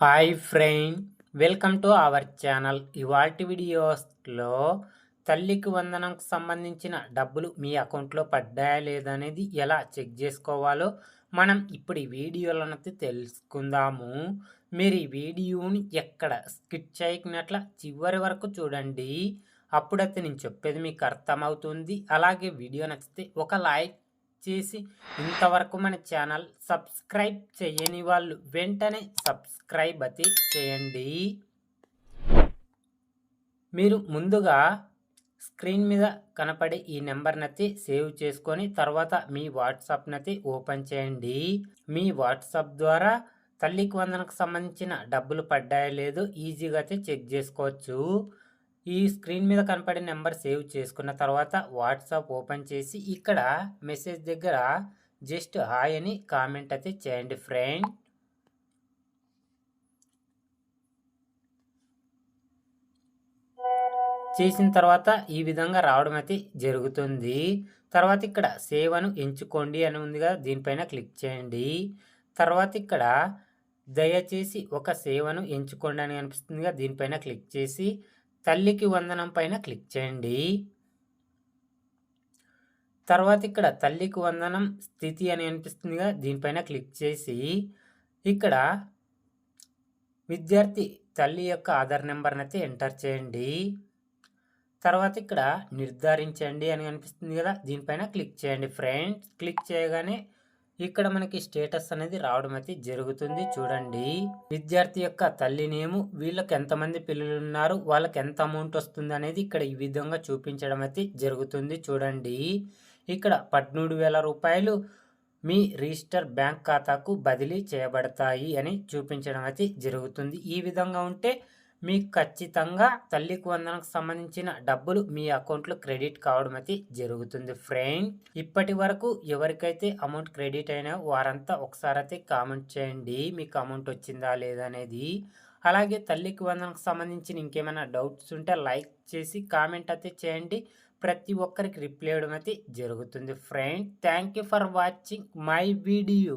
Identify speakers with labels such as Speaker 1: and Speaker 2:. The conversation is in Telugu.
Speaker 1: Hi friend welcome to our channel. ఇవాల్టి వీడియోస్లో తల్లికి వందనంకు సంబంధించిన డబ్బులు మీ అకౌంట్లో పడ్డాయా లేదనేది ఎలా చెక్ చేసుకోవాలో మనం ఇప్పుడు ఈ వీడియోలనైతే తెలుసుకుందాము. మీరు ఈ వీడియోని ఎక్కడ స్కిట్ చేయకున్నట్ల చివరి వరకు చూడండి. అప్పుడైతే నేను చెప్పేది మీకు అర్థమవుతుంది. అలాగే వీడియో నచ్చితే ఒక లైక్ చేసి ఇంతవరకు మన ఛానల్ సబ్స్క్రైబ్ చేయని వాళ్ళు వెంటనే సబ్స్క్రైబ్ అది చేయండి. మీరు ముందుగా స్క్రీన్ మీద కనపడే ఈ నెంబర్నైతే సేవ్ చేసుకొని తర్వాత మీ వాట్సాప్నైతే ఓపెన్ చేయండి. మీ వాట్సాప్ ద్వారా తల్లికి వందనకు సంబంధించిన డబ్బులు పడ్డాయో లేదో ఈజీగా అయితే చెక్ చేసుకోవచ్చు. ఈ స్క్రీన్ మీద కనపడే నెంబర్ సేవ్ చేసుకున్న తర్వాత వాట్సాప్ ఓపెన్ చేసి ఇక్కడ మెసేజ్ దగ్గర జస్ట్ హాయ్ అని కామెంట్ అయితే చేయండి ఫ్రెండ్. చేసిన తర్వాత ఈ విధంగా రావడం అయితే జరుగుతుంది. తర్వాత ఇక్కడ సేవ్ అను ఎంచుకోండి అని ఉంది కదా దీనిపైన క్లిక్ చేయండి. తర్వాత ఇక్కడ దయచేసి ఒక సేవను ఎంచుకోండి అని అనిపిస్తుంది దీనిపైన క్లిక్ చేసి తల్లికి వందనం పైన క్లిక్ చేయండి. తర్వాత ఇక్కడ తల్లికి వందనం స్థితి అని అనిపిస్తుందిగా దీనిపైన క్లిక్ చేసి ఇక్కడ విద్యార్థి తల్లి యొక్క ఆధార్ నెంబర్ని అయితే ఎంటర్ చేయండి. తర్వాత ఇక్కడ నిర్ధారించండి అని అనిపిస్తుంది కదా దీనిపైన క్లిక్ చేయండి. ఫ్రెండ్స్ క్లిక్ చేయగానే ఇక్కడ మనకి స్టేటస్ అనేది రావడం అయితే జరుగుతుంది. చూడండి. విద్యార్థి యొక్క తల్లి నేము వీళ్ళకి ఎంతమంది పిల్లలు ఉన్నారు వాళ్ళకి ఎంత అమౌంట్ వస్తుంది అనేది ఇక్కడ ఈ విధంగా చూపించడం అయితే జరుగుతుంది. చూడండి. ఇక్కడ పద్మూడు వేల రూపాయలు మీ రిజిస్టర్ బ్యాంక్ ఖాతాకు బదిలీ చేయబడతాయి అని చూపించడం అయితే జరుగుతుంది. ఈ విధంగా ఉంటే మీకు ఖచ్చితంగా తల్లికి వందనకు సంబంధించిన డబ్బులు మీ అకౌంట్లో క్రెడిట్ కావడం అయితే జరుగుతుంది ఫ్రెండ్. ఇప్పటి వరకు ఎవరికైతే అమౌంట్ క్రెడిట్ అయినా వారంతా ఒకసారి అయితే కామెంట్ చేయండి మీకు అమౌంట్ వచ్చిందా లేదా అనేది. అలాగే తల్లికి వందనకు సంబంధించిన ఇంకేమైనా డౌట్స్ ఉంటే లైక్ చేసి కామెంట్ అయితే చేయండి. ప్రతి ఒక్కరికి రిప్లై ఇవ్వడం అయితే జరుగుతుంది friend. Thank you for watching my video.